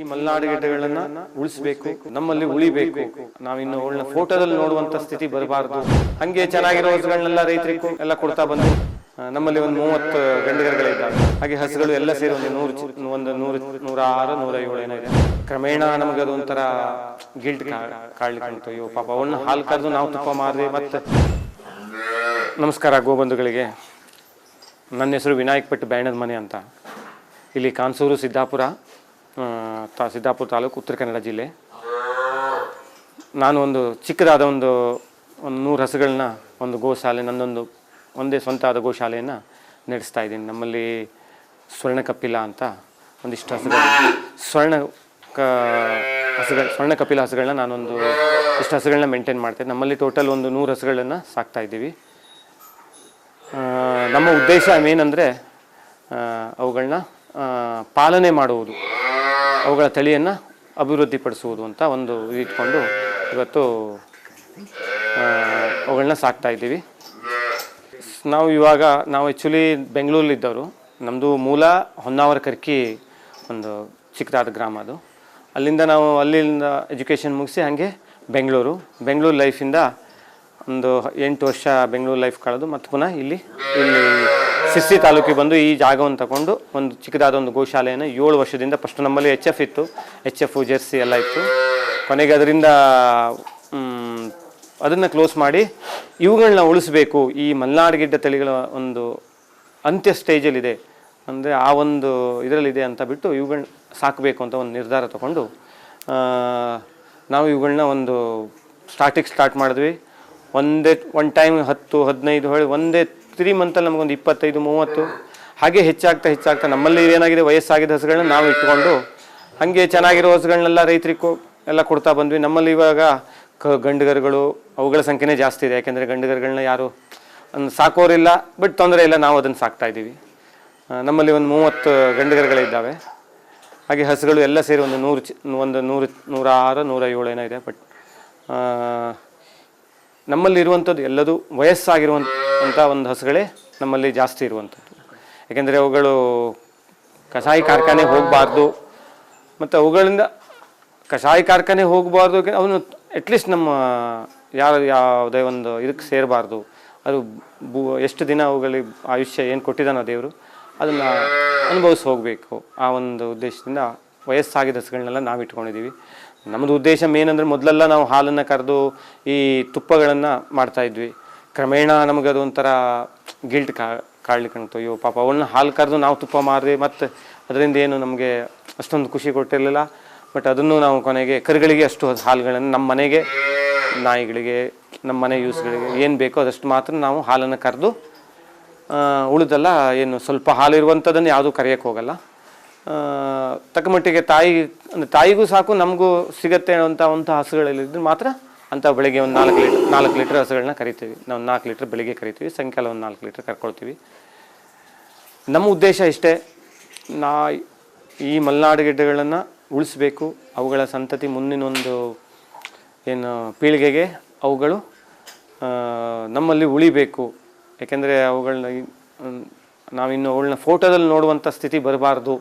ಈ ಮಲೆನಾಡು ಗಿಡಗಳನ್ನ ಉಳಿಸ್ಬೇಕು. ನಮ್ಮಲ್ಲಿ ಉಳಿಬೇಕು. ನಾವಿನ್ನು ಅವಳನ್ನ ಫೋಟೋದಲ್ಲಿ ನೋಡುವಂತ ಸ್ಥಿತಿ ಬರಬಾರದು. ಹಂಗೆ ಚೆನ್ನಾಗಿರೋ ಹಸುಗಳನ್ನೆಲ್ಲ ರೈತರಿಗೂ ಎಲ್ಲ ಕೊಡ್ತಾ ಬಂದು ನಮ್ಮಲ್ಲಿ ಒಂದು ಮೂವತ್ತು ಗಂಡುಗರುಗಳಿದ್ದಾವೆ ಹಾಗೆ ಹಸುಗಳು ಎಲ್ಲ ಸೇರಿ ಒಂದು ನೂರು ಒಂದು ನೂರು ನೂರ ಆರು ನೂರ ಏಳು ಏನೋ ಇದೆ. ಕ್ರಮೇಣ ನಮ್ಗೆ ಅದು ಒಂಥರ ಗಿಲ್ಟ್ ಕಾಡ್ಲಿಕ್ಕೆ ಅಯ್ಯೋ ಪಾಪ, ಅವನ್ನ ಹಾಲು ಕರೆದು ನಾವು ತುಪ್ಪ ಮಾರಿದೆ. ಮತ್ತೆ ನಮಸ್ಕಾರ ಗೋಬಂಧುಗಳಿಗೆ. ನನ್ನ ಹೆಸರು ವಿನಾಯಕ್ ಪಟ್ಟು ಬ್ಯಾಣದ ಮನೆ ಅಂತ. ಇಲ್ಲಿ ಕಾನ್ಸೂರು, ಸಿದ್ದಾಪುರ ತಾ ಸಿದ್ದಾಪುರ ತಾಲೂಕು ಉತ್ತರ ಕನ್ನಡ ಜಿಲ್ಲೆ. ನಾನು ಒಂದು ಚಿಕ್ಕದಾದ ಒಂದು ಒಂದು ನೂರು ಹಸುಗಳನ್ನ, ಒಂದು ಗೋಶಾಲೆ ನನ್ನೊಂದು ಒಂದೇ ಸ್ವಂತ ಆದ ಗೋಶಾಲೆಯನ್ನು ನಡೆಸ್ತಾ ಇದ್ದೀನಿ. ನಮ್ಮಲ್ಲಿ ಸ್ವರ್ಣ ಕಪಿಲ ಅಂತ ಒಂದಿಷ್ಟು ಹಸುಗಳು, ಸ್ವರ್ಣ ಕ, ಹಸುಗಳು ಸ್ವರ್ಣ ಕಪಿಲ ಹಸುಗಳನ್ನ ನಾನೊಂದು ಇಷ್ಟು ಹಸುಗಳನ್ನ ಮೇಂಟೈನ್ ಮಾಡ್ತೇನೆ ನಮ್ಮಲ್ಲಿ ಟೋಟಲ್ ಒಂದು ನೂರು ಹಸುಗಳನ್ನು ಸಾಕ್ತಾ ಇದ್ದೀವಿ. ನಮ್ಮ ಉದ್ದೇಶ ಏನಂದರೆ ಅವುಗಳನ್ನ ಪಾಲನೆ ಮಾಡುವುದು. ಅವುಗಳ ತಳಿಯನ್ನು ಅಭಿವೃದ್ಧಿಪಡಿಸುವುದು ಅಂತ ಒಂದು ಇಟ್ಕೊಂಡು ಇವತ್ತು ಅವುಗಳನ್ನ ಸಾಕ್ತಾ ಇದ್ದೀವಿ. ನಾವು ಇವಾಗ, ನಾವು ಆ್ಯಕ್ಚುಲಿ ಬೆಂಗಳೂರಲ್ಲಿದ್ದವರು ನಮ್ಮದು ಮೂಲ ಹೊನ್ನಾವರ ಕರ್ಕಿ ಒಂದು ಚಿಕ್ಕದಾದ ಗ್ರಾಮ ಅದು. ಅಲ್ಲಿಂದ ನಾವು, ಅಲ್ಲಿಂದ ಎಜುಕೇಷನ್ ಮುಗಿಸಿ ಹಾಗೆ ಬೆಂಗಳೂರು. ಬೆಂಗಳೂರು ಲೈಫಿಂದ ಒಂದು ಎಂಟು ವರ್ಷ ಬೆಂಗಳೂರು ಲೈಫ್ ಕಳೆದು ಮತ್ತು ಪುನಃ ಇಲ್ಲಿ ಇಲ್ಲಿ ಸಿರ್ಸಿ ತಾಲೂಕಿಗೆ ಬಂದು ಈ ಜಾಗವನ್ನು ತಗೊಂಡು ಒಂದು ಚಿಕ್ಕದಾದ ಒಂದು ಗೋಶಾಲೆಯನ್ನು ಏಳು ವರ್ಷದಿಂದ ಫಸ್ಟ್ ನಮ್ಮಲ್ಲಿ ಎಚ್ ಎಫ್ ಇತ್ತು. ಎಚ್ ಎಫ್ ಜೆರ್ಸಿ ಎಲ್ಲ ಇತ್ತು. ಕೊನೆಗೆ ಅದರಿಂದ ಅದನ್ನು ಕ್ಲೋಸ್ ಮಾಡಿ ಇವುಗಳನ್ನ ಉಳಿಸ್ಬೇಕು. ಈ ಮಲ್ನಾಡ್ ಗಿಡ್ಡ ತಳಿಗಳ ಒಂದು ಅಂತ್ಯ ಸ್ಟೇಜಲ್ಲಿದೆ ಅಂದರೆ ಆ ಒಂದು ಇದರಲ್ಲಿದೆ ಅಂತ ಬಿಟ್ಟು ಇವುಗಳನ್ನ ಸಾಕಬೇಕು ಅಂತ ಒಂದು ನಿರ್ಧಾರ ತಗೊಂಡು ನಾವು ಇವುಗಳನ್ನ ಒಂದು ಸ್ಟಾರ್ಟಿಗೆ ಸ್ಟಾರ್ಟ್ ಮಾಡಿದ್ವಿ. ಒಂದೇ ಒನ್ ಟೈಮ್ ಹತ್ತು, ಹದಿನೈದು ಹೊಳೆ, ಒಂದೇ ತ್ರೀ ಮಂತಲ್ಲಿ ನಮಗೊಂದು ಇಪ್ಪತ್ತೈದು, ಮೂವತ್ತು, ಹಾಗೆ ಹೆಚ್ಚಾಗ್ತಾ ಹೆಚ್ಚಾಗ್ತಾ ನಮ್ಮಲ್ಲಿ ಏನಾಗಿದೆ, ವಯಸ್ಸಾಗಿದ್ದ ಹಸುಗಳನ್ನ ನಾವು ಇಟ್ಕೊಂಡು, ಹಾಗೆ ಚೆನ್ನಾಗಿರೋ ಹಸುಗಳನ್ನೆಲ್ಲ ರೈತರಿಗೆ ಎಲ್ಲ ಕೊಡ್ತಾ ಬಂದ್ವಿ. ನಮ್ಮಲ್ಲಿ ಇವಾಗ ಕ ಗಂಡುಗರುಗಳು, ಅವುಗಳ ಸಂಖ್ಯೆನೇ ಜಾಸ್ತಿ ಇದೆ. ಯಾಕೆಂದರೆ ಗಂಡುಗರುಗಳನ್ನ ಯಾರು ಸಾಕೋರಿಲ್ಲ, ಬಟ್ ತೊಂದರೆ ಇಲ್ಲ, ನಾವು ಅದನ್ನು ಸಾಕ್ತಾ ಇದ್ದೀವಿ. ನಮ್ಮಲ್ಲಿ ಒಂದು ಮೂವತ್ತು ಗಂಡುಗರುಗಳಿದ್ದಾವೆ ಹಾಗೆ ಹಸುಗಳು ಎಲ್ಲ ಸೇರಿ ಒಂದು ನೂರು ಚಿ, ಒಂದು ನೂರು, ನೂರಾರು ನೂರ ಏಳು ಏನೋ ಇದೆ, ಬಟ್ ನಮ್ಮಲ್ಲಿ ಇರುವಂಥದ್ದು ಎಲ್ಲದೂ ವಯಸ್ಸಾಗಿರುವಂಥ ಒಂದು ಹಸುಗಳೇ ನಮ್ಮಲ್ಲಿ ಜಾಸ್ತಿ ಇರುವಂಥದ್ದು. ಯಾಕೆಂದರೆ ಅವುಗಳು ಕಷಾಯಿ ಕಾರ್ಖಾನೆ ಹೋಗಬಾರ್ದು. ಮತ್ತು ಅವುಗಳಿಂದ ಕಷಾಯಿ ಕಾರ್ಖಾನೆ ಹೋಗಬಾರ್ದು ಅವನು ಅಟ್ಲೀಸ್ಟ್ ನಮ್ಮ ಯಾವ ಯಾವುದೇ ಒಂದು ಇದಕ್ಕೆ ಸೇರಬಾರ್ದು. ಅದು ಬೂ ಎಷ್ಟು ದಿನ ಅವುಗಳಿಗೆ ಆಯುಷ್ಯ ಏನು ಕೊಟ್ಟಿದ್ದಾನೋ ದೇವರು, ಅದನ್ನು ಅನುಭವಿಸಿ ಹೋಗಬೇಕು. ಆ ಒಂದು ಉದ್ದೇಶದಿಂದ ವಯಸ್ಸಾಗಿದ ಹಸುಗಳನ್ನೆಲ್ಲ ನಾವು ಇಟ್ಕೊಂಡಿದ್ದೀವಿ ನಮ್ಮದು ಉದ್ದೇಶ ಏನಂದರೆ ಮೊದಲೆಲ್ಲ ನಾವು ಹಾಲನ್ನು ಕರೆದು ಈ ತುಪ್ಪಗಳನ್ನು ಮಾಡ್ತಾ ಇದ್ವಿ. ಕ್ರಮೇಣ ನಮಗೆ ಅದು ಒಂಥರ ಗಿಲ್ಟ್ ಕಾ ಕಾಡ್ಲಿಕ್ಕೆ ಅಯ್ಯೋ ಪಾಪ ಅವಳನ್ನ ಹಾಲು ಕರೆದು ನಾವು ತುಪ್ಪ ಮಾರಿದ್ವಿ ಮತ್ತು ಅದರಿಂದ ಏನು ನಮಗೆ ಅಷ್ಟೊಂದು ಖುಷಿ ಕೊಟ್ಟಿರಲಿಲ್ಲ. ಬಟ್ ಅದನ್ನು ನಾವು ಕೊನೆಗೆ ಕರುಗಳಿಗೆ ಅಷ್ಟು ಹಾಲುಗಳನ್ನು ನಮ್ಮ ಮನೆಗೆ, ನಾಯಿಗಳಿಗೆ ನಮ್ಮ ಮನೆ ಯೂಸ್ಗಳಿಗೆ ಏನು ಬೇಕೋ ಅದಷ್ಟು ಮಾತ್ರ ನಾವು ಹಾಲನ್ನು ಕರೆದು ಉಳಿದೆಲ್ಲ ಏನು ಸ್ವಲ್ಪ ಹಾಲು ಇರುವಂಥದ್ದನ್ನು ಯಾವುದೂ ಕರೆಯೋಕ್ಕೆ ಹೋಗಲ್ಲ. ಆ, ತಕ್ಕ ತಾಯಿ ಅಂದರೆ ತಾಯಿಗೂ ಸಾಕು ನಮಗೂ ಸಿಗತ್ತೆ ಅಂತ ಅಂಥ ಹಸುಗಳಲ್ಲಿದ್ದು ಮಾತ್ರ ಅಂತ ಬೆಳಿಗ್ಗೆ ಒಂದು ನಾಲ್ಕು ಲೀಟ್ರ್ ನಾಲ್ಕು ಲೀಟ್ರ್ ಹಸುಗಳನ್ನ ಕರಿತೀವಿ. ನಾವು ನಾಲ್ಕು ಲೀಟ್ರ್ ಬೆಳಿಗ್ಗೆ ಕರಿತೀವಿ ಸಾಯಂಕಾಲ ಒಂದು ನಾಲ್ಕು ಲೀಟ್ರ್ ಕರ್ಕೊಳ್ತೀವಿ. ನಮ್ಮ ಉದ್ದೇಶ ಇಷ್ಟೇ ನಾ ಈ ಮಲೆನಾಡು ಗಿಡ್ಡಗಳನ್ನು ಉಳಿಸ್ಬೇಕು. ಅವುಗಳ ಸಂತತಿ ಮುಂದಿನ ಒಂದು ಏನು ಪೀಳಿಗೆಗೆ ಅವುಗಳು ನಮ್ಮಲ್ಲಿ ಉಳಿಬೇಕು. ಯಾಕೆಂದರೆ ಅವುಗಳನ್ನ ನಾವಿನ್ನು ಅವುಗಳನ್ನ ಫೋಟೋದಲ್ಲಿ ನೋಡುವಂಥ ಸ್ಥಿತಿ ಬರಬಾರ್ದು.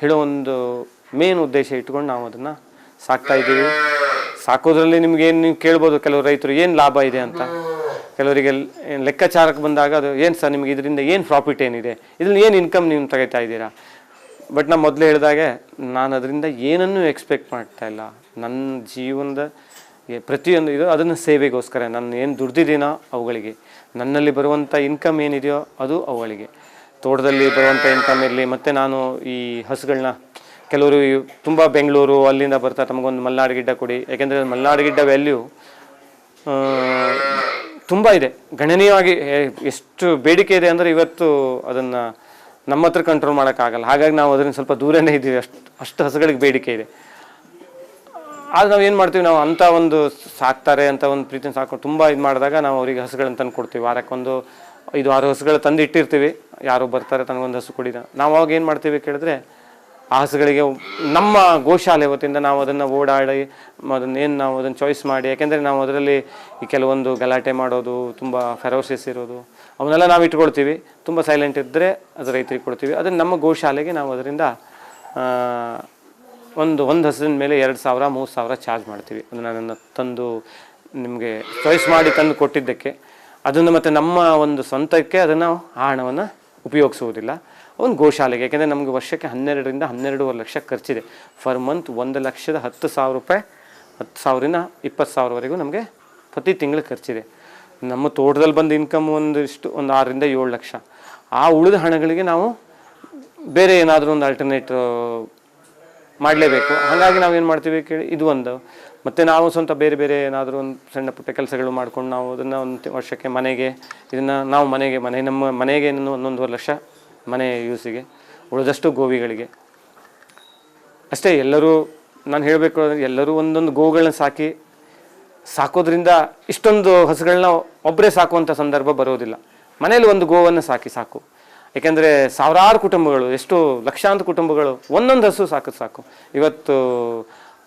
ಹೇಳೋ ಒಂದು ಮೇನ್ ಉದ್ದೇಶ ಇಟ್ಕೊಂಡು ನಾವು ಅದನ್ನು ಸಾಕ್ತಾ ಇದ್ದೀವಿ. ಸಾಕೋದ್ರಲ್ಲಿ ಏನು ನೀವು ಕೇಳ್ಬೋದು? ಕೆಲವು ರೈತರು ಏನು ಲಾಭ ಇದೆ ಅಂತ. ಕೆಲವರಿಗೆ ಲೆಕ್ಕಾಚಾರಕ್ಕೆ ಬಂದಾಗ ಅದು ಏನು ಸರ್ ನಿಮಗೆ ಇದರಿಂದ ಏನು ಪ್ರಾಫಿಟ್ ಏನಿದೆ? ಇದರಲ್ಲಿ ಏನು ಇನ್ಕಮ್ ನೀವು ತೆಗಿತಾ ಇದ್ದೀರಾ? ಬಟ್ ನಾನು ಮೊದಲೇ ಹೇಳಿದಾಗೆ ನಾನು ಅದರಿಂದ ಏನನ್ನೂ ಎಕ್ಸ್ಪೆಕ್ಟ್ ಮಾಡ್ತಾ ಇಲ್ಲ. ನನ್ನ ಜೀವನದ ಪ್ರತಿಯೊಂದು ಇದು ಅದನ್ನು ಸೇವೆಗೋಸ್ಕರ. ನಾನು ಏನು ದುಡ್ದಿದ್ದೀನೋ ಅವುಗಳಿಗೆ. ನನ್ನಲ್ಲಿ ಬರುವಂಥ ಇನ್ಕಮ್ ಏನಿದೆಯೋ ಅದು ಅವುಗಳಿಗೆ. ತೋಟದಲ್ಲಿ ಬರುವಂಥ ಇನ್ಕಮ್ ಇರಲಿ, ಮತ್ತು ನಾನು ಈ ಹಸುಗಳನ್ನ ಕೆಲವರು ತುಂಬ ಬೆಂಗಳೂರು ಅಲ್ಲಿಂದ ಬರ್ತಾರೆ ತಮಗೊಂದು ಮಲ್ನಾಡು ಗಿಡ್ಡ ಕೊಡಿ. ಯಾಕೆಂದರೆ ಮಲ್ನಾಡು ಗಿಡ್ಡ ವ್ಯಾಲ್ಯೂ ತುಂಬ ಇದೆ. ಗಣನೀಯವಾಗಿ ಎಷ್ಟು ಬೇಡಿಕೆ ಇದೆ ಅಂದರೆ ಇವತ್ತು ಅದನ್ನು ನಮ್ಮ ಹತ್ರ ಕಂಟ್ರೋಲ್ ಮಾಡೋಕ್ಕಾಗಲ್ಲ. ಹಾಗಾಗಿ ನಾವು ಅದರಿಂದ ಸ್ವಲ್ಪ ದೂರನೇ ಇದ್ದೀವಿ. ಅಷ್ಟು ಅಷ್ಟು ಹಸುಗಳಿಗೆ ಬೇಡಿಕೆ ಇದೆ. ಆದರೆ ನಾವು ಏನು ಮಾಡ್ತೀವಿ? ನಾವು ಅಂಥ ಒಂದು ಸಾಕ್ತಾರೆ, ಅಂತ ಒಂದು ಪ್ರೀತಿನ ಸಾಕೊಂಡು ತುಂಬ ಇದು ಮಾಡಿದಾಗ ನಾವು ಅವರಿಗೆ ಹಸುಗಳನ್ನು ತಂದು ಕೊಡ್ತೀವಿ ವಾರಕ್ಕೊಂದು ಐದು, ಆರು ಹಸುಗಳು ತಂದು ಇಟ್ಟಿರ್ತೀವಿ. ಯಾರು ಬರ್ತಾರೆ, ತನಗೊಂದು ಹಸು ಕೊಡಿದ. ನಾವು ಅವಾಗ ಏನು ಮಾಡ್ತೀವಿ ಕೇಳಿದ್ರೆ, ಆ ಹಸುಗಳಿಗೆ ನಮ್ಮ ಗೋಶಾಲೆ ವತಿಯಿಂದ ನಾವು ಅದನ್ನು ಓಡಾಡಿ ಅದನ್ನೇನು ನಾವು ಅದನ್ನು ಚಾಯ್ಸ್ ಮಾಡಿ, ಯಾಕೆಂದರೆ ನಾವು ಅದರಲ್ಲಿ ಈ ಕೆಲವೊಂದು ಗಲಾಟೆ ಮಾಡೋದು, ತುಂಬ ಫೆರೋಸಿಸ್ ಇರೋದು, ಅವನ್ನೆಲ್ಲ ನಾವು ಇಟ್ಕೊಳ್ತೀವಿ. ತುಂಬ ಸೈಲೆಂಟ್ ಇದ್ದರೆ ಅದು ರೈತರಿಗೆ ಕೊಡ್ತೀವಿ. ಅದನ್ನು ನಮ್ಮ ಗೋಶಾಲೆಗೆ ನಾವು ಅದರಿಂದ ಒಂದು ಒಂದು ಹಸಿನ ಮೇಲೆ ಎರಡು ಸಾವಿರ, ಮೂರು ಸಾವಿರ ಚಾರ್ಜ್ ಮಾಡ್ತೀವಿ. ಅದನ್ನು ನನ್ನ ತಂದು ನಿಮಗೆ ಚಾಯ್ಸ್ ಮಾಡಿ ತಂದು ಕೊಟ್ಟಿದ್ದಕ್ಕೆ. ಅದನ್ನು ಮತ್ತು ನಮ್ಮ ಒಂದು ಸ್ವಂತಕ್ಕೆ ಅದನ್ನು ಆ ಹಣವನ್ನು ಉಪಯೋಗಿಸುವುದಿಲ್ಲ. ಒಂದು ಗೋಶಾಲೆಗೆ, ಯಾಕೆಂದರೆ ನಮಗೆ ವರ್ಷಕ್ಕೆ ಹನ್ನೆರಡರಿಂದ ಹನ್ನೆರಡೂವರೆ ಲಕ್ಷ ಖರ್ಚಿದೆ. ಫರ್ ಮಂತ್ ಒಂದು ಲಕ್ಷದ ಹತ್ತು ಸಾವಿರ ರೂಪಾಯಿ, ಹತ್ತು ಸಾವಿರದಿಂದ ಇಪ್ಪತ್ತು ಸಾವಿರವರೆಗೂ ನಮಗೆ ಪ್ರತಿ ತಿಂಗಳು ಖರ್ಚಿದೆ. ನಮ್ಮ ತೋಟದಲ್ಲಿ ಬಂದ ಇನ್ಕಮ್ ಒಂದಿಷ್ಟು, ಒಂದು ಆರರಿಂದ ಏಳು ಲಕ್ಷ. ಆ ಉಳಿದ ಹಣಗಳಿಗೆ ನಾವು ಬೇರೆ ಏನಾದರೂ ಒಂದು ಆಲ್ಟರ್ನೇಟ್ ಮಾಡಲೇಬೇಕು. ಹಾಗಾಗಿ ನಾವು ಏನು ಮಾಡ್ತೀವಿ ಕೇಳಿ, ಇದು ಒಂದು. ಮತ್ತು ನಾವು ಸ್ವಂತ ಬೇರೆ ಬೇರೆ ಏನಾದರೂ ಒಂದು ಸಣ್ಣ ಪುಟ್ಟ ಕೆಲಸಗಳು ಮಾಡ್ಕೊಂಡು ನಾವು ಅದನ್ನು ಒಂದು ವರ್ಷಕ್ಕೆ ಮನೆಗೆ ಇದನ್ನು ನಾವು ಮನೆಗೆ ಮನೆ, ನಮ್ಮ ಮನೆಗೆ ಒಂದೊಂದುವರೆ ಲಕ್ಷ ಮನೆ ಯೂಸಿಗೆ ಉಳಿದಷ್ಟು ಗೋವಿಗಳಿಗೆ. ಅಷ್ಟೇ, ಎಲ್ಲರೂ ನಾನು ಹೇಳಬೇಕು ಅಂದರೆ ಎಲ್ಲರೂ ಒಂದೊಂದು ಗೋಗಳನ್ನ ಸಾಕಿ, ಸಾಕೋದ್ರಿಂದ ಇಷ್ಟೊಂದು ಹಸುಗಳನ್ನ ಒಬ್ಬರೇ ಸಾಕುವಂಥ ಸಂದರ್ಭ ಬರೋದಿಲ್ಲ. ಮನೇಲಿ ಒಂದು ಗೋವನ್ನು ಸಾಕಿ ಸಾಕು. ಏಕೆಂದರೆ ಸಾವಿರಾರು ಕುಟುಂಬಗಳು, ಎಷ್ಟು ಲಕ್ಷಾಂತರ ಕುಟುಂಬಗಳು ಒಂದೊಂದು ಹಸು ಸಾಕು ಸಾಕು. ಇವತ್ತು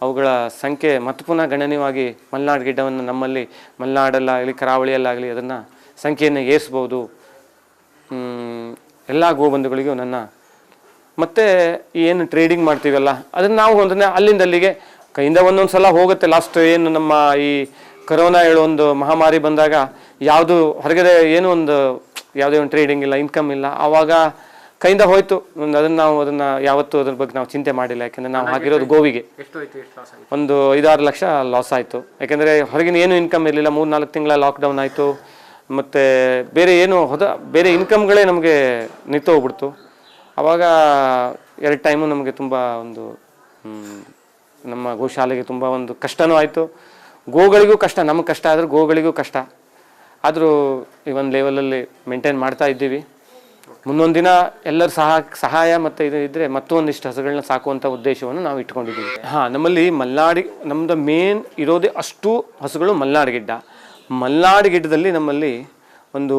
ಅವುಗಳ ಸಂಖ್ಯೆ ಮತ್ತು ಪುನಃ ಗಣನೀಯವಾಗಿ ಮಲೆನಾಡು ಗಿಡ್ಡವನ್ನು ನಮ್ಮಲ್ಲಿ ಮಲೆನಾಡಲ್ಲಾಗಲಿ ಕರಾವಳಿಯಲ್ಲಾಗಲಿ ಅದನ್ನು ಸಂಖ್ಯೆಯನ್ನು ಏರಿಸ್ಬೋದು. ಎಲ್ಲ ಗೋಬಂಧುಗಳಿಗೂ ನನ್ನ ಮತ್ತೆ ಏನು ಟ್ರೇಡಿಂಗ್ ಮಾಡ್ತೀವಲ್ಲ, ಅದನ್ನು ನಾವು ಅದನ್ನ ಅಲ್ಲಿಂದ ಅಲ್ಲಿಗೆ ಕೈಯಿಂದ ಒಂದೊಂದು ಸಲ ಹೋಗುತ್ತೆ. ಲಾಸ್ಟ್ ಏನು ನಮ್ಮ ಈ ಕರೋನಾ ಹೇಳೋ ಒಂದು ಮಹಾಮಾರಿ ಬಂದಾಗ ಯಾವುದು ಹೊರಗಡೆ ಏನೂ ಒಂದು, ಯಾವುದೇ ಒಂದು ಟ್ರೇಡಿಂಗ್ ಇಲ್ಲ ಇನ್ಕಮ್ ಇಲ್ಲ, ಆವಾಗ ಕೈಯಿಂದ ಹೋಯ್ತು. ಅದನ್ನ ನಾವು ಅದನ್ನ ಯಾವತ್ತೂ ಅದ್ರ ಬಗ್ಗೆ ನಾವು ಚಿಂತೆ ಮಾಡಿಲ್ಲ. ಯಾಕಂದ್ರೆ ನಾವು ಹಾಕಿರೋದು ಗೋವಿಗೆ. ಒಂದು ಐದಾರು ಲಕ್ಷ ಲಾಸ್ ಆಯಿತು. ಯಾಕೆಂದರೆ ಹೊರಗಿನ ಏನು ಇನ್ಕಮ್ ಇರಲಿಲ್ಲ. ಮೂರು ನಾಲ್ಕು ತಿಂಗಳ ಲಾಕ್ಡೌನ್ ಆಯಿತು. ಮತ್ತು ಬೇರೆ ಏನು ಹೊದ ಬೇರೆ ಇನ್ಕಮ್ಗಳೇ ನಮಗೆ ನಿಂತೋಗ್ಬಿಡ್ತು ಆವಾಗ ಎರಡು ಟೈಮು ನಮಗೆ ತುಂಬ ಒಂದು ನಮ್ಮ ಗೋಶಾಲೆಗೆ ತುಂಬ ಒಂದು ಕಷ್ಟನೂ ಆಯಿತು. ಗೋಗಳಿಗೂ ಕಷ್ಟ ನಮಗೆ ಕಷ್ಟ ಆದರೂ ಗೋಗಳಿಗೂ ಕಷ್ಟ. ಆದರೂ ಈ ಒಂದು ಲೆವೆಲಲ್ಲಿ ಮೇಂಟೈನ್ ಮಾಡ್ತಾ ಇದ್ದೀವಿ. ಮುಂದೊಂದು ದಿನ ಎಲ್ಲರ ಸಹ, ಸಹಾಯ ಮತ್ತು ಇದು ಇದ್ದರೆ ಮತ್ತೊಂದಿಷ್ಟು ಹಸುಗಳನ್ನ ಸಾಕುವಂಥ ಉದ್ದೇಶವನ್ನು ನಾವು ಇಟ್ಕೊಂಡಿದ್ದೀವಿ. ಹಾಂ, ನಮ್ಮಲ್ಲಿ ಮಲ್ನಾಡಿ ನಮ್ಮದು ಮೇನ್ ಇರೋದೇ ಅಷ್ಟು ಹಸುಗಳು ಮಲ್ನಾಡು ಗಿಡ್ಡ. ಮಲ್ನಾಡು ಗಿಡ್ಡದಲ್ಲಿ ನಮ್ಮಲ್ಲಿ ಒಂದು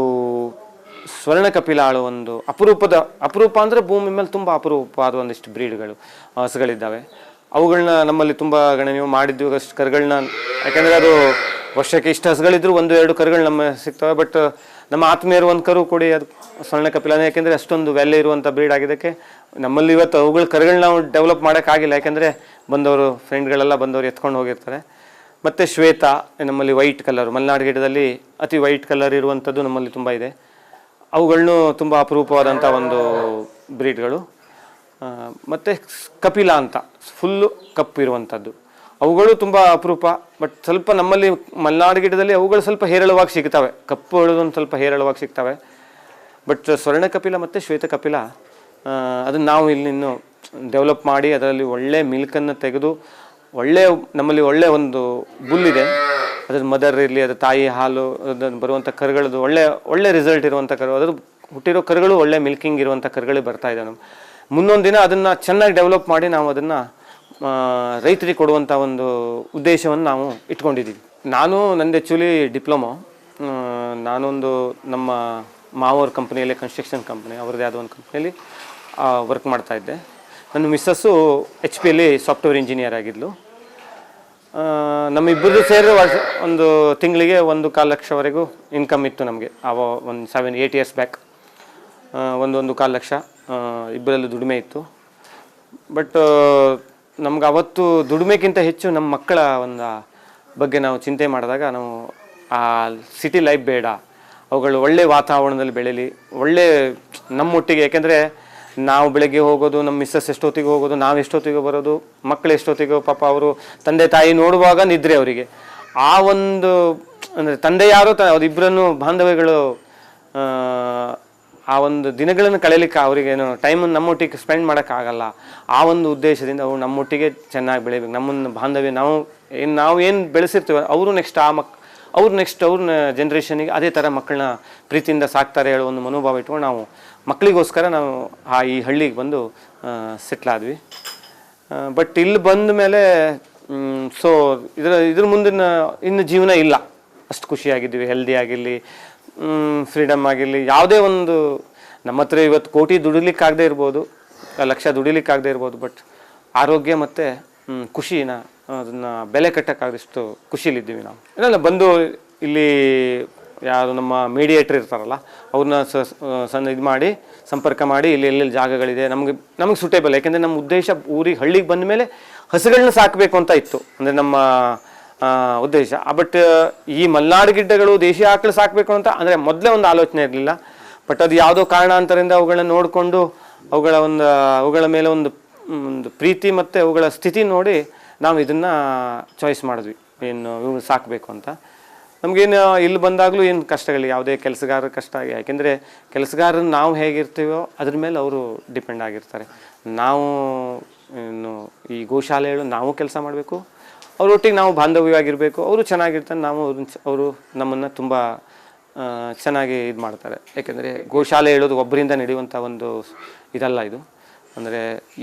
ಸ್ವರ್ಣ ಕಪಿಲಾಳು ಒಂದು ಅಪರೂಪದ, ಅಪರೂಪ ಅಂದರೆ ಭೂಮಿ ಮೇಲೆ ತುಂಬ ಅಪರೂಪವಾದ ಒಂದಿಷ್ಟು ಬ್ರೀಡ್ಗಳು, ಹಸುಗಳಿದ್ದಾವೆ. ಅವುಗಳನ್ನ ನಮ್ಮಲ್ಲಿ ತುಂಬ ಗಣನೀಯ ಮಾಡಿದ್ದು ಕರುಗಳನ್ನ ಯಾಕಂದರೆ ಅದು ವರ್ಷಕ್ಕೆ ಇಷ್ಟು ಹಸುಗಳಿದ್ರು ಒಂದು ಎರಡು ಕರುಗಳು ನಮ್ಮ ಸಿಗ್ತವೆ ಬಟ್ ನಮ್ಮ ಆತ್ಮೀಯರು ಒಂದು ಕರು ಕೊಡಿ, ಅದು ಸ್ವರ್ಣ ಕಪಿಲಾನೆ ಯಾಕೆಂದರೆ ಅಷ್ಟೊಂದು ವ್ಯಾಲ್ಯೂ ಇರುವಂಥ ಬ್ರೀಡ್ ಆಗಿದ್ದಕ್ಕೆ ನಮ್ಮಲ್ಲಿ ಇವತ್ತು ಅವುಗಳ ಕರುಗಳನ್ನ ನಾವು ಡೆವಲಪ್ ಮಾಡೋಕ್ಕಾಗಿಲ್ಲ. ಯಾಕೆಂದರೆ ಬಂದವರು ಫ್ರೆಂಡ್ಗಳೆಲ್ಲ ಬಂದವರು ಎತ್ಕೊಂಡು ಹೋಗಿರ್ತಾರೆ. ಮತ್ತು ಶ್ವೇತ ನಮ್ಮಲ್ಲಿ ವೈಟ್ ಕಲರ್ ಮಲೆನಾಡು ಗಿಡದಲ್ಲಿ ಅತಿ ವೈಟ್ ಕಲರ್ ಇರುವಂಥದ್ದು ನಮ್ಮಲ್ಲಿ ತುಂಬ ಇದೆ. ಅವುಗಳನ್ನು ತುಂಬ ಅಪರೂಪವಾದಂಥ ಒಂದು ಬ್ರೀಡ್ಗಳು ಮತ್ತು ಕಪಿಲ ಅಂತ ಫುಲ್ಲು ಕಪ್ಪು ಇರುವಂಥದ್ದು. ಅವುಗಳು ತುಂಬ ಅಪರೂಪ ಬಟ್ ಸ್ವಲ್ಪ ನಮ್ಮಲ್ಲಿ ಮಲೆನಾಡು ಗಿಡದಲ್ಲಿ ಅವುಗಳು ಸ್ವಲ್ಪ ಹೇರಳವಾಗಿ ಸಿಗ್ತವೆ. ಕಪ್ಪು ಒಂದು ಸ್ವಲ್ಪ ಹೇರಳವಾಗಿ ಸಿಗ್ತವೆ. ಬಟ್ ಸ್ವರ್ಣ ಕಪಿಲ ಮತ್ತು ಶ್ವೇತ ಕಪಿಲ ಅದನ್ನು ನಾವು ಇಲ್ಲಿನ್ನು ಡೆವಲಪ್ ಮಾಡಿ ಅದರಲ್ಲಿ ಒಳ್ಳೆ ಮಿಲ್ಕನ್ನು ತೆಗೆದು ಒಳ್ಳೆ, ನಮ್ಮಲ್ಲಿ ಒಳ್ಳೆ ಒಂದು ಬುಲ್ಲಿದೆ. ಅದ್ರ ಮದರ್ ಇರಲಿ, ಅದ್ರ ತಾಯಿ ಹಾಲು, ಅದನ್ನು ಬರುವಂಥ ಕರುಗಳದ್ದು ಒಳ್ಳೆ ಒಳ್ಳೆ ರಿಸಲ್ಟ್ ಇರುವಂಥ ಕರು ಅದ್ರ ಹುಟ್ಟಿರೋ ಕರುಗಳು ಒಳ್ಳೆ ಮಿಲ್ಕಿಂಗ್ ಇರುವಂಥ ಕರುಗಳು ಬರ್ತಾ ಇದೆ. ಮುಂದೊಂದು ದಿನ ಅದನ್ನು ಚೆನ್ನಾಗಿ ಡೆವಲಪ್ ಮಾಡಿ ನಾವು ಅದನ್ನು ರೈತರಿಗೆ ಕೊಡುವಂಥ ಒಂದು ಉದ್ದೇಶವನ್ನು ನಾವು ಇಟ್ಕೊಂಡಿದ್ದೀವಿ. ನಾನು ನಂದು ಆ್ಯಕ್ಚುಲಿ ಡಿಪ್ಲೊಮೊ. ನಾನೊಂದು ನಮ್ಮ ಮಾವೋರ್ ಕಂಪ್ನಿಯಲ್ಲಿ ಕನ್ಸ್ಟ್ರಕ್ಷನ್ ಕಂಪ್ನಿ ಅವ್ರದ್ದೇ ಆದ ಒಂದು ಕಂಪ್ನಿಯಲ್ಲಿ ವರ್ಕ್ ಮಾಡ್ತಾ ಇದ್ದೆ. ನನ್ನ ಮಿಸ್ಸಸ್ಸು ಎಚ್ ಪಿಯಲ್ಲಿ ಸಾಫ್ಟ್ವೇರ್ ಇಂಜಿನಿಯರ್ ಆಗಿದ್ಲು. ನಮ್ಮಿಬ್ಬರದ್ದು ಸೇರಿ ವರ್ಷ, ಒಂದು ತಿಂಗಳಿಗೆ ಒಂದು ಕಾಲು ಲಕ್ಷವರೆಗೂ ಇನ್ಕಮ್ ಇತ್ತು ನಮಗೆ ಅವ ಒಂದು ಸೆವೆನ್ ಏಯ್ಟ್ ಇಯರ್ಸ್ ಬ್ಯಾಕ್ ಒಂದು ಒಂದು ಕಾಲು ಲಕ್ಷ ಇಬ್ಬರಲ್ಲೂ ದುಡಿಮೆ ಇತ್ತು. ಬಟ್ ನಮ್ಗೆ ಅವತ್ತು ದುಡಿಮೆಗಿಂತ ಹೆಚ್ಚು ನಮ್ಮ ಮಕ್ಕಳ ಒಂದು ಬಗ್ಗೆ ನಾವು ಚಿಂತೆ ಮಾಡಿದಾಗ ನಾವು ಆ ಸಿಟಿ ಲೈಫ್ ಬೇಡ. ಅವುಗಳು ಒಳ್ಳೆ ವಾತಾವರಣದಲ್ಲಿ ಬೆಳೀಲಿ. ಒಳ್ಳೆ ನಮ್ಮೊಟ್ಟಿಗೆ, ಯಾಕೆಂದರೆ ನಾವು ಬೆಳಗ್ಗೆ ಹೋಗೋದು, ನಮ್ಮ ಮಿಸ್ಸಸ್ ಎಷ್ಟೊತ್ತಿಗೆ ಹೋಗೋದು, ನಾವು ಎಷ್ಟೊತ್ತಿಗೆ ಬರೋದು ಮಕ್ಕಳು ಎಷ್ಟೊತ್ತಿಗೆ, ಪಾಪ ಅವರು ತಂದೆ ತಾಯಿ ನೋಡುವಾಗ ನಿದ್ರೆ ಅವರಿಗೆ. ಆ ಒಂದು, ಅಂದರೆ ತಂದೆ ಯಾರು ತ ಅವರಿಬ್ಬರನ್ನು ಬಾಂಧವ್ಯಗಳು ಆ, ಒಂದು ದಿನಗಳನ್ನು ಕಳೀಲಿಕ್ಕೆ ಅವರಿಗೇನು ಟೈಮ್ ನಮ್ಮೊಟ್ಟಿಗೆ ಸ್ಪೆಂಡ್ ಮಾಡೋಕ್ಕಾಗಲ್ಲ. ಆ ಒಂದು ಉದ್ದೇಶದಿಂದ ಅವ್ರು ನಮ್ಮೊಟ್ಟಿಗೆ ಚೆನ್ನಾಗಿ ಬೆಳಿಬೇಕು ನಮ್ಮನ್ನು ಬಾಂಧವ್ಯ ನಾವು ಏನು ನಾವು ಏನು ಬೆಳೆಸಿರ್ತೀವಿ ಅವರು ನೆಕ್ಸ್ಟ್ ಆ ಮಕ್ ಅವ್ರು ನೆಕ್ಸ್ಟ್ ಅವ್ರನ್ನ ಜನ್ರೇಷನಿಗೆ ಅದೇ ಥರ ಮಕ್ಕಳನ್ನ ಪ್ರೀತಿಯಿಂದ ಸಾಕ್ತಾರೆ ಹೇಳೋ ಒಂದು ಮನೋಭಾವ ಇಟ್ಕೊಂಡು ನಾವು ಮಕ್ಕಳಿಗೋಸ್ಕರ ನಾವು ಆ ಈ ಹಳ್ಳಿಗೆ ಬಂದು ಸೆಟ್ಲಾದ್ವಿ ಬಟ್ ಇಲ್ಲಿ ಬಂದ ಮೇಲೆ ಸೊ ಇದರ ಇದ್ರ ಮುಂದಿನ ಇನ್ನು ಜೀವನ ಇಲ್ಲ. ಅಷ್ಟು ಖುಷಿಯಾಗಿದ್ದೀವಿ ಹೆಲ್ದಿ ಆಗಿರಲಿ. ಫ್ರೀಡಮ್ ಆಗಿರಲಿ, ಯಾವುದೇ ಒಂದು, ನಮ್ಮ ಹತ್ರ ಇವತ್ತು ಕೋಟಿ ದುಡಿಲಿಕ್ಕಾಗದೇ ಇರ್ಬೋದು ಲಕ್ಷ ದುಡಿಲಿಕ್ಕಾಗದೇ ಇರ್ಬೋದು ಬಟ್ ಆರೋಗ್ಯ ಮತ್ತು ಖುಷಿನ, ಅದನ್ನು ಬೆಲೆ ಕಟ್ಟೋಕ್ಕಾಗದಷ್ಟು ಖುಷಿಯಲ್ಲಿದ್ದೀವಿ ನಾವು. ಇಲ್ಲ ಬಂದು ಇಲ್ಲಿ ಯಾರು ನಮ್ಮ ಮೀಡಿಯೇಟ್ರ್ ಇರ್ತಾರಲ್ಲ, ಅವ್ರನ್ನ ಸಣ್ಣ ಇದು ಮಾಡಿ, ಸಂಪರ್ಕ ಮಾಡಿ, ಇಲ್ಲಿ ಎಲ್ಲೆಲ್ಲಿ ಜಾಗಗಳಿದೆ, ನಮಗೆ ನಮಗೆ ಸೂಟೇಬಲ್ ಯಾಕೆಂದರೆ ನಮ್ಮ ಉದ್ದೇಶ ಊರಿಗೆ, ಹಳ್ಳಿಗೆ ಬಂದ ಮೇಲೆ ಹಸುಗಳನ್ನ ಸಾಕಬೇಕು ಅಂತ ಇತ್ತು. ಅಂದರೆ ನಮ್ಮ ಉದ್ದೇಶ. ಬಟ್ ಈ ಮಲ್ನಾಡು ಗಿಡ್ಡಗಳು ದೇಶೀಯ ಆಕಳು ಸಾಕಬೇಕು ಅಂತ ಅಂದರೆ ಮೊದಲೇ ಒಂದು ಆಲೋಚನೆ ಇರಲಿಲ್ಲ. ಬಟ್ ಅದು ಯಾವುದೋ ಕಾರಣಾಂತರದಿಂದ ಅವುಗಳನ್ನ ನೋಡಿಕೊಂಡು ಅವುಗಳ ಒಂದು, ಅವುಗಳ ಮೇಲೆ ಒಂದು ಒಂದು ಪ್ರೀತಿ ಮತ್ತು ಅವುಗಳ ಸ್ಥಿತಿ ನೋಡಿ ನಾವು ಇದನ್ನು ಚಾಯ್ಸ್ ಮಾಡಿದ್ವಿ. ಏನು ಇವು ಸಾಕಬೇಕು ಅಂತ. ನಮಗೇನು ಇಲ್ಲಿ ಬಂದಾಗಲೂ ಏನು ಕಷ್ಟಗಳು ಯಾವುದೇ ಕೆಲಸಗಾರ ಕಷ್ಟ ಆಗಿ. ಯಾಕೆಂದರೆ ಕೆಲಸಗಾರರು ನಾವು ಹೇಗಿರ್ತೀವೋ ಅದ್ರ ಮೇಲೆ ಅವರು ಡಿಪೆಂಡ್ ಆಗಿರ್ತಾರೆ. ನಾವು ಏನು ಈ ಗೋಶಾಲೆಗಳು ನಾವು ಕೆಲಸ ಮಾಡಬೇಕು. ಅವರೊಟ್ಟಿಗೆ ನಾವು ಬಾಂಧವ್ಯವಾಗಿರಬೇಕು. ಅವರು ಚೆನ್ನಾಗಿರ್ತಾರೆ ನಾವು ಅವ್ರನ್ನ ಅವರು ನಮ್ಮನ್ನು ತುಂಬ ಚೆನ್ನಾಗಿ ಇದು ಮಾಡ್ತಾರೆ. ಯಾಕೆಂದರೆ ಗೋಶಾಲೆ ಹೇಳೋದು ಒಬ್ಬರಿಂದ ನಡೆಯುವಂಥ ಒಂದು ಇದಲ್ಲ ಇದು. ಅಂದರೆ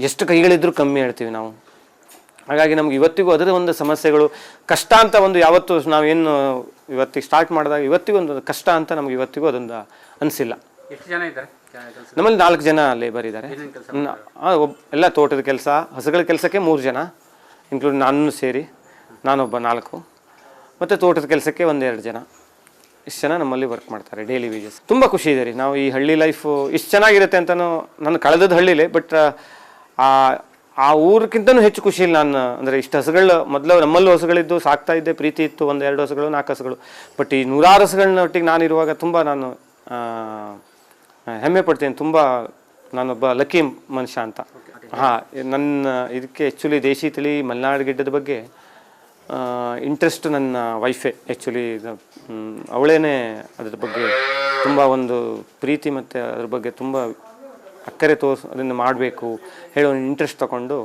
ಎಷ್ಟು ಕೈಗಳಿದ್ರೂ ಕಮ್ಮಿ ಹೇಳ್ತೀವಿ ನಾವು. ಹಾಗಾಗಿ ನಮ್ಗೆ ಇವತ್ತಿಗೂ ಅದರ ಒಂದು ಸಮಸ್ಯೆಗಳು ಕಷ್ಟ ಅಂತ ಒಂದು ಯಾವತ್ತು ನಾವೇನು ಇವತ್ತಿಗೆ ಸ್ಟಾರ್ಟ್ ಮಾಡಿದಾಗ ಇವತ್ತಿಗೂ ಒಂದು ಕಷ್ಟ ಅಂತ ನಮ್ಗೆ ಇವತ್ತಿಗೂ ಅದೊಂದು ಅನಿಸಿಲ್ಲ. ಎಷ್ಟು ಜನ ಇದ್ದಾರೆ? ನಮ್ಮಲ್ಲಿ ನಾಲ್ಕು ಜನ ಲೇಬರ್ ಇದ್ದಾರೆ. ಎಲ್ಲ ತೋಟದ ಕೆಲಸ ಹಸುಗಳ ಕೆಲಸಕ್ಕೆ ಮೂರು ಜನ ಇನ್ಕ್ಲೂಡ್ ನಾನು ಸೇರಿ. ನಾನೊಬ್ಬ ನಾಲ್ಕು. ಮತ್ತು ತೋಟದ ಕೆಲಸಕ್ಕೆ ಒಂದೆರಡು ಜನ. ಇಷ್ಟು ಜನ ನಮ್ಮಲ್ಲಿ ವರ್ಕ್ ಮಾಡ್ತಾರೆ ಡೈಲಿ ವೇಜಸ್ ತುಂಬ ಖುಷಿ ಇದೆ ರೀ. ನಾವು ಈ ಹಳ್ಳಿ ಲೈಫು ಇಷ್ಟು ಚೆನ್ನಾಗಿರುತ್ತೆ ಅಂತಲೂ ನಾನು ಕಳೆದದ್ದು ಹಳ್ಳಿಲೇ ಬಟ್ ಆ ಆ ಊರಕ್ಕಿಂತನೂ ಹೆಚ್ಚು ಖುಷಿ ಇಲ್ಲ ನಾನು ಅಂದರೆ ಇಷ್ಟು ಹಸುಗಳು ಮೊದಲು ನಮ್ಮಲ್ಲೂ ಹಸುಗಳಿದ್ದು ಸಾಕ್ತಾ ಇದ್ದೆ ಪ್ರೀತಿ ಇತ್ತು ಒಂದು ಎರಡು ಹಸುಗಳು ನಾಲ್ಕು ಹಸುಗಳು. ಬಟ್ ಈ ನೂರಾರು ಹಸುಗಳನ್ನ ಒಟ್ಟಿಗೆ ನಾನಿರುವಾಗ ತುಂಬ ನಾನು ಹೆಮ್ಮೆ ಪಡ್ತೀನಿ. ತುಂಬ ನಾನೊಬ್ಬ ಲಕ್ಕಿ ಮನುಷ್ಯ ಅಂತ. ಹಾಂ ನನ್ನ ಇದಕ್ಕೆ ಆ್ಯಕ್ಚುಲಿ ದೇಶಿ ತಳಿ ಮಲೆನಾಡು ಗಿಡ್ಡದ ಬಗ್ಗೆ ಇಂಟ್ರೆಸ್ಟ್ ನನ್ನ ವೈಫೇ ಆ್ಯಕ್ಚುಲಿ ಅವಳೇನೆ ಅದ್ರ ಬಗ್ಗೆ ತುಂಬ ಒಂದು ಪ್ರೀತಿ ಮತ್ತು ಅದ್ರ ಬಗ್ಗೆ ತುಂಬ ಅಕ್ಕರೆ ತೋರಿಸ್, ಅದನ್ನು ಮಾಡಬೇಕು, ಹೇಳೋ ಇಂಟ್ರೆಸ್ಟ್ ತಗೊಂಡು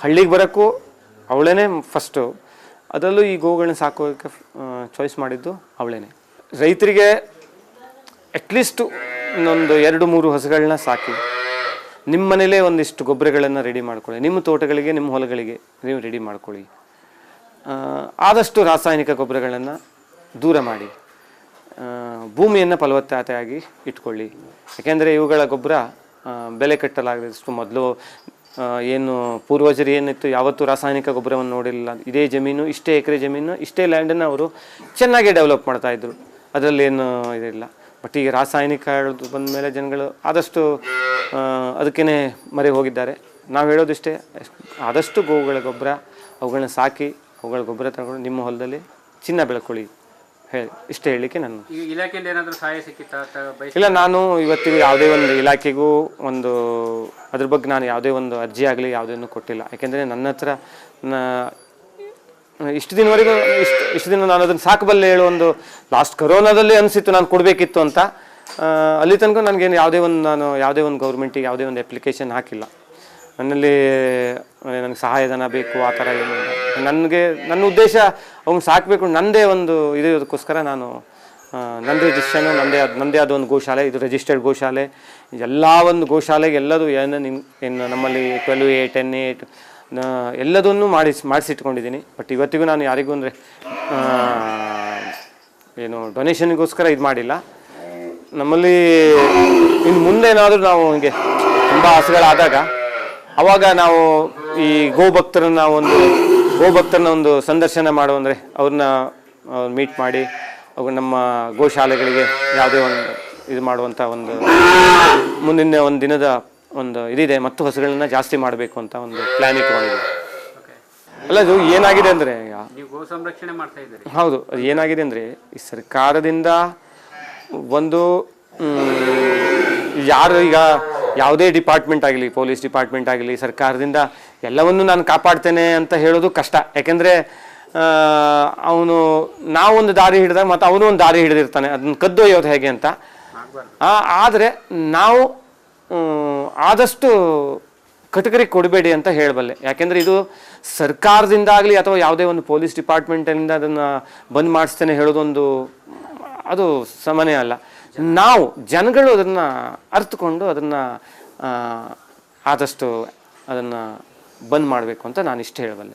ಹಳ್ಳಿಗೆ ಬರೋಕ್ಕೂ ಅವಳೇನೆ ಫಸ್ಟು ಅದರಲ್ಲೂ ಈ ಗೋಗಳನ್ನ ಸಾಕೋಕ್ಕೆ ಚಾಯ್ಸ್ ಮಾಡಿದ್ದು ಅವಳೇನೆ. ರೈತರಿಗೆ ಅಟ್ಲೀಸ್ಟು ಇನ್ನೊಂದು ಎರಡು, ಮೂರು ಹಸುಗಳನ್ನ ಸಾಕಿ. ನಿಮ್ಮ ಮನೇಲೇ ಒಂದಿಷ್ಟು ಗೊಬ್ಬರಗಳನ್ನು ರೆಡಿ ಮಾಡ್ಕೊಳ್ಳಿ. ನಿಮ್ಮ ತೋಟಗಳಿಗೆ, ನಿಮ್ಮ ಹೊಲಗಳಿಗೆ ನೀವು ರೆಡಿ ಮಾಡ್ಕೊಳ್ಳಿ. ಆದಷ್ಟು ರಾಸಾಯನಿಕ ಗೊಬ್ಬರಗಳನ್ನು ದೂರ ಮಾಡಿ ಭೂಮಿಯನ್ನು ಫಲವತ್ತತೆಯಾಗಿ ಇಟ್ಕೊಳ್ಳಿ. ಯಾಕೆಂದರೆ ಇವುಗಳ ಗೊಬ್ಬರ ಬೆಲೆ ಕಟ್ಟಲಾಗದಷ್ಟು ಮೊದಲು ಏನು ಪೂರ್ವಜರು ಏನಿತ್ತು, ಯಾವತ್ತೂ ರಾಸಾಯನಿಕ ಗೊಬ್ಬರವನ್ನು ನೋಡಿಲ್ಲ. ಇದೇ ಜಮೀನು, ಇಷ್ಟೇ ಎಕರೆ ಜಮೀನು, ಇಷ್ಟೇ ಲ್ಯಾಂಡನ್ನು ಅವರು ಚೆನ್ನಾಗಿ ಡೆವಲಪ್ ಮಾಡ್ತಾಯಿದ್ರು ಅದರಲ್ಲೇನು ಇದಿಲ್ಲ. ಬಟ್ ಈಗ ರಾಸಾಯನಿಕ ಬಂದ ಮೇಲೆ ಜನಗಳು ಆದಷ್ಟು ಅದಕ್ಕೇ ಮರೆ ಹೋಗಿದ್ದಾರೆ ನಾವು ಹೇಳೋದಿಷ್ಟೇ, ಆದಷ್ಟು ಗೋವುಗಳ ಗೊಬ್ಬರ ಅವುಗಳನ್ನ ಸಾಕಿ ಅವುಗಳ ಗೊಬ್ಬರ ತಗೊಂಡು ನಿಮ್ಮ ಹೊಲದಲ್ಲಿ ಚಿನ್ನ ಬೆಳ್ಕೊಳ್ಳಿ ಹೇಳಿ ಇಷ್ಟು ಹೇಳಲಿಕ್ಕೆ ನಾನು. ಇಲಾಖೆಯಲ್ಲಿ ಏನಾದರೂ ಸಹಾಯ ಸಿಕ್ಕಿತ್ತ? ಇಲ್ಲ ನಾನು ಇವತ್ತಿಗೂ ಯಾವುದೇ ಒಂದು ಇಲಾಖೆಗೂ ಒಂದು ಅದ್ರ ಬಗ್ಗೆ ನಾನು ಯಾವುದೇ ಒಂದು ಅರ್ಜಿ ಆಗಲಿ ಯಾವುದೇನು ಕೊಟ್ಟಿಲ್ಲ. ಯಾಕೆಂದರೆ ನನ್ನ ಹತ್ರ ನ- ಇಷ್ಟು ದಿನವರೆಗೂ ಇಷ್ಟು ಇಷ್ಟು ದಿನ ನಾನು ಅದನ್ನು ಸಾಕಬಲ್ಲೆ ಹೇಳೋ ಒಂದು ಲಾಸ್ಟ್ ಕೊರೋನಾದಲ್ಲಿ ಅನಿಸಿತ್ತು ನಾನು ಕೊಡಬೇಕಿತ್ತು ಅಂತ. ಅಲ್ಲಿ ತನಕ ನನಗೇನು ಯಾವುದೇ ಒಂದು ನಾನು ಯಾವುದೇ ಒಂದು ಗೌರ್ಮೆಂಟಿಗೆ ಯಾವುದೇ ಒಂದು ಅಪ್ಲಿಕೇಶನ್ ಹಾಕಿಲ್ಲ. ನನ್ನಲ್ಲಿ ನನಗೆ ಸಹಾಯಧನ ಬೇಕು ಆ ಥರ ಏನು ನನಗೆ, ನನ್ನ ಉದ್ದೇಶ ಅವ್ನು ಸಾಕಬೇಕು ನನ್ನದೇ ಒಂದು ಇದಕ್ಕೋಸ್ಕರ ನಾನು ನನ್ನ ರಿಜಿಸ್ಟ್ರೇಷನ್ ನಂದೇ ಆದ ನಂದೇ ಆದ ಒಂದು ಗೋಶಾಲೆ, ಇದು ರಿಜಿಸ್ಟರ್ಡ್ ಗೋಶಾಲೆ. ಎಲ್ಲ ಒಂದು ಗೋಶಾಲೆಗೆ ಎಲ್ಲದು ಏನು ನಿಮ್ ಏನು ನಮ್ಮಲ್ಲಿ ಟ್ವೆಲ್ವ್ ಎ ಟೆನ್ ಎ ಎಲ್ಲದನ್ನು ಮಾಡಿಸಿ, ಮಾಡಿಸಿಟ್ಕೊಂಡಿದ್ದೀನಿ. ಬಟ್ ಇವತ್ತಿಗೂ ನಾನು ಯಾರಿಗೂ ಅಂದರೆ ಏನು ಡೊನೇಷನ್ಗೋಸ್ಕರ ಇದು ಮಾಡಿಲ್ಲ. ನಮ್ಮಲ್ಲಿ ಇನ್ನು ಮುಂದೆ ಏನಾದರೂ ನಾವು ಹಿಂಗೆ ತುಂಬ ಆಸೆಗಳಾದಾಗ ಅವಾಗ ನಾವು ಈ ಗೋಭಕ್ತರನ್ನ ಒಂದು ಗೋಭಕ್ತರನ್ನ ಒಂದು ಸಂದರ್ಶನ ಮಾಡು ಅಂದರೆ ಅವ್ರನ್ನ ಮೀಟ್ ಮಾಡಿ ಅವ್ರು ನಮ್ಮ ಗೋಶಾಲೆಗಳಿಗೆ ಯಾವುದೇ ಒಂದು ಇದು ಮಾಡುವಂಥ ಒಂದು ಮುಂದಿನ ಒಂದು ದಿನದ ಒಂದು ಇದಿದೆ. ಮತ್ತು ಹಸುಗಳನ್ನ ಜಾಸ್ತಿ ಮಾಡಬೇಕು ಅಂತ ಒಂದು ಪ್ಲಾನ್ ಇಟ್ಕೊಂಡಿದೆ ಓಕೆ ಅಲ್ಲ ಅದು ಏನಾಗಿದೆ ಅಂದರೆ ಈಗ ನೀವು ಗೋ ಸಂರಕ್ಷಣೆ ಮಾಡ್ತಾ ಇದ್ದೀರಿ. ಹೌದು ಅದು ಏನಾಗಿದೆ ಅಂದರೆ ಈ ಸರ್ಕಾರದಿಂದ ಒಂದು ಯಾರು ಈಗ ಯಾವುದೇ ಡಿಪಾರ್ಟ್ಮೆಂಟ್ ಆಗಲಿ ಪೊಲೀಸ್ ಡಿಪಾರ್ಟ್ಮೆಂಟ್ ಆಗಲಿ ಸರ್ಕಾರದಿಂದ ಎಲ್ಲವನ್ನೂ ನಾನು ಕಾಪಾಡ್ತೇನೆ ಅಂತ ಹೇಳೋದು ಕಷ್ಟ. ಯಾಕೆಂದರೆ ಅವನು ನಾವೊಂದು ದಾರಿ ಹಿಡಿದಾಗ ಮತ್ತು ಅವನು ಒಂದು ದಾರಿ ಹಿಡಿದಿರ್ತಾನೆ. ಅದನ್ನ ಕದ್ದೊಯ್ಯೋದು ಹೇಗೆ ಅಂತ. ಆದರೆ ನಾವು ಆದಷ್ಟು ಕಟಕರಿಗೆ ಕೊಡಬೇಡಿ ಅಂತ ಹೇಳಬಲ್ಲೆ. ಯಾಕೆಂದರೆ ಇದು ಸರ್ಕಾರದಿಂದಾಗಲಿ ಅಥವಾ ಯಾವುದೇ ಒಂದು ಪೊಲೀಸ್ ಡಿಪಾರ್ಟ್ಮೆಂಟಿಂದ ಅದನ್ನು ಬಂದ್ ಮಾಡಿಸ್ತೇನೆ ಹೇಳೋದೊಂದು ಅದು ಸಮನೇ ಅಲ್ಲ. ನಾವು ಜನಗಳು ಅದನ್ನು ಅರ್ಥಕೊಂಡು ಅದನ್ನು ಆದಷ್ಟು ಅದನ್ನು ಬಂದ್ ಮಾಡಬೇಕು ಅಂತ ನಾನು ಇಷ್ಟು ಹೇಳಬಲ್ಲೆ.